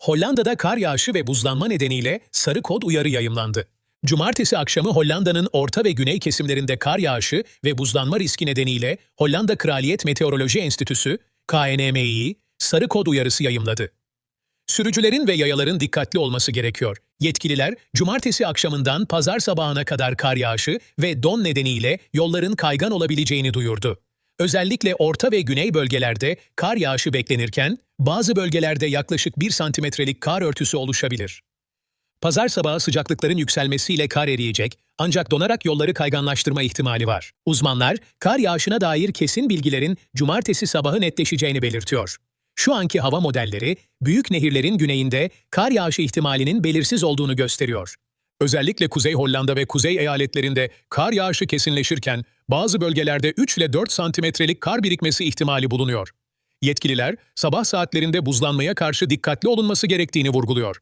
Hollanda'da kar yağışı ve buzlanma nedeniyle sarı kod uyarı yayımlandı. Cumartesi akşamı Hollanda'nın orta ve güney kesimlerinde kar yağışı ve buzlanma riski nedeniyle Hollanda Kraliyet Meteoroloji Enstitüsü, KNMI, sarı kod uyarısı yayımladı. Sürücülerin ve yayaların dikkatli olması gerekiyor. Yetkililer, cumartesi akşamından pazar sabahına kadar kar yağışı ve don nedeniyle yolların kaygan olabileceğini duyurdu. Özellikle orta ve güney bölgelerde kar yağışı beklenirken, bazı bölgelerde yaklaşık 1 santimetrelik kar örtüsü oluşabilir. Pazar sabahı sıcaklıkların yükselmesiyle kar eriyecek ancak donarak yolları kayganlaştırma ihtimali var. Uzmanlar, kar yağışına dair kesin bilgilerin cumartesi sabahı netleşeceğini belirtiyor. Şu anki hava modelleri, büyük nehirlerin güneyinde kar yağışı ihtimalinin belirsiz olduğunu gösteriyor. Özellikle Kuzey Hollanda ve Kuzey eyaletlerinde kar yağışı kesinleşirken bazı bölgelerde 3 ile 4 santimetrelik kar birikmesi ihtimali bulunuyor. Yetkililer sabah saatlerinde buzlanmaya karşı dikkatli olunması gerektiğini vurguluyor.